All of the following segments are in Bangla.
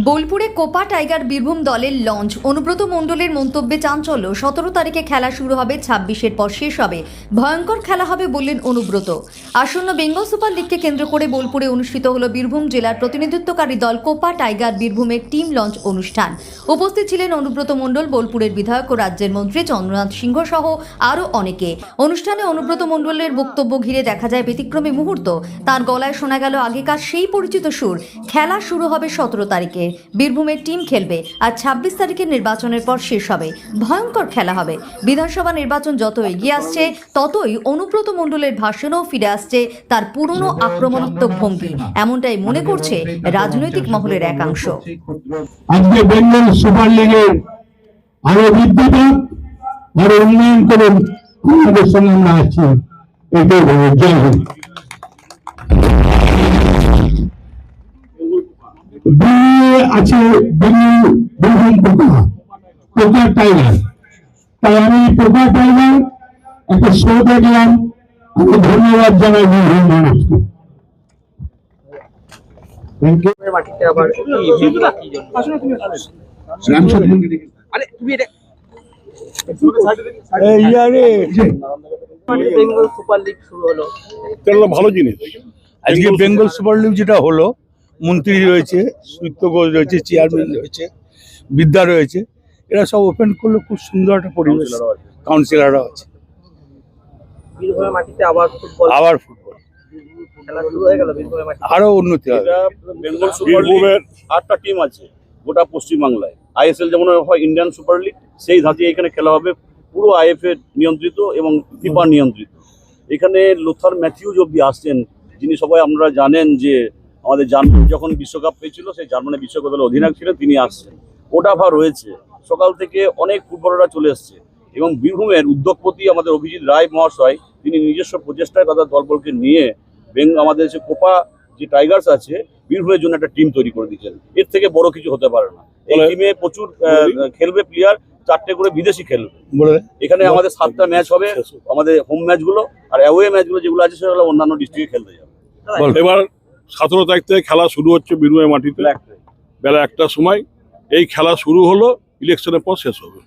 বোলপুরে কোপা টাইগার বীরভূম দলের লঞ্চ। অনুব্রত মণ্ডলের মন্তব্যে চাঞ্চল্য। সতেরো তারিখে খেলা শুরু হবে, ছাব্বিশের পর শেষ হবে। ভয়ঙ্কর খেলা হবে বললেন অনুব্রত। আসন্ন বেঙ্গল সুপার লিগকে কেন্দ্র করে বোলপুরে অনুষ্ঠিত হলো বীরভূম জেলার প্রতিনিধিত্বকারী দল কোপা টাইগার বীরভূমের টিম লঞ্চ অনুষ্ঠান। উপস্থিত ছিলেন অনুব্রত মণ্ডল, বোলপুরের বিধায়ক ও রাজ্যের মন্ত্রী চন্দ্রনাথ সিংহ সহ আরও অনেকে। অনুষ্ঠানে অনুব্রত মণ্ডলের বক্তব্য ঘিরে দেখা যায় ব্যতিক্রমী মুহূর্ত। তার গলায় শোনা গেল আগেকার সেই পরিচিত সুর। খেলা শুরু হবে সতেরো তারিখে। বীরভূমের টিম খেলবে আর ছাব্বিশ তারিখের নির্বাচনের পর শেষ হবে। ভয়ঙ্কর খেলা হবে। বিধানসভা নির্বাচন যত এগিয়ে আসছে ততই অনুব্রত মণ্ডলের ভাষণও ফিরে আসছে তার পুরনো আক্রমণাত্মক ভঙ্গি এমনটাই মনে করছে রাজনৈতিক মহলের একাংশ। আজকে বেঙ্গল সুপার লিগের আরও বৃদ্ধি পাক আরও উন্নয়ন করুন আমাদের সঙ্গে আমরা আছি। এটাই জয় বিয়ে আছে বীরভূম পোকা পোকা টাইগার তাই আমি পোকা টাইগার একটা শো দেখলাম আমি ধন্যবাদ জানাই বীরভূম মানুষকে। থ্যাংক ইউ মাটিতে আবার কি ভেঙে কি জন্য আরে তুমি এটা বেঙ্গল সুপার লিগ শুরু হলো। এটা হলো ভালো জিনিস। আজকে বেঙ্গল সুপার লিগ যেটা হলো মন্ত্রী রয়েছে সুইত্য ঘোষ রয়েছে চেয়ারম্যান রয়েছে বিদ্যা রয়েছে এরা সব ওপেন করলে খুব সুন্দর একটা পরিবেশ কাউন্সিলররাও আছে। আবার ফুটবল আবার ফুটবল খেলা শুরু হয়ে গেল বীরভূমের মাটিতে। আরও উন্নতি হবে। এটা বেঙ্গল আটটা টিম আছে গোটা পশ্চিমবাংলায়। আইএসএল যেমন হয় ইন্ডিয়ান সুপার লিগ সেই ধাঁচে এখানে খেলা হবে পুরো আইএফএ নিয়ন্ত্রিত এবং ফিফা নিয়ন্ত্রিত। এখানে লোথার ম্যাথিউজ অব্দি আসছেন যিনি সবাই আমরা জানেন যে আমাদের জার্মানি যখন বিশ্বকাপ পেয়েছিল সেই জার্মানি বিশ্বকাপ দলের অধিনায়ক ছিলেন তিনি আসছেন। ওটাভা রয়েছে। সকাল থেকে অনেক ফুটবলাররা চলে এসছে এবং বীরভূমের উদ্যোগপতি আমাদের অভিজিৎ রায় মহাশয় তিনি নিজস্ব প্রচেষ্টায় তাদের দলবলকে নিয়ে বেঙ্গ আমাদের যে কোপা যে টাইগার্স আছে বীরভূমের জন্য একটা টিম তৈরি করে দিয়েছেন। এর থেকে বড় কিছু হতে পারে না। এই টিমে প্রচুর আহ, খেলবে প্লেয়ার চারটে করে বিদেশি খেলবে। এখানে আমাদের সাতটা ম্যাচ হবে আমাদের হোম ম্যাচগুলো আর অ্যাওয়ে ম্যাচগুলো যেগুলো আছে সেগুলো অন্যান্য ডিস্ট্রিক্টে খেলতে যাবে। এবার সতেরো তারিখ থেকে খেলা শুরু হচ্ছে বীরভূমের মাটিতে। বেলা একটার সময় এই খেলা শুরু হলো ইলেকশনের পর শেষ হবে।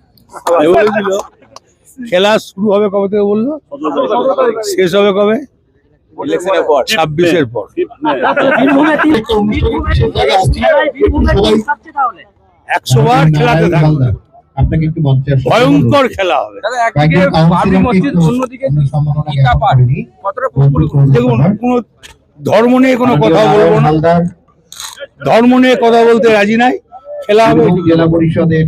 খেলা শুরু হবে কবে থেকে বলল? শেষ হবে কবে? ছাব্বিশের পর। একশো বার খেলাতে থাকবে। আপনাকে একটু মঞ্চে ভয়ঙ্কর খেলা হবে। দেখুন কোনো ধর্ম নিয়ে কোনো কথা বলব না। ধর্ম নিয়ে কথা বলতে রাজি নাই। খেলা হবে। জেলা পরিষদের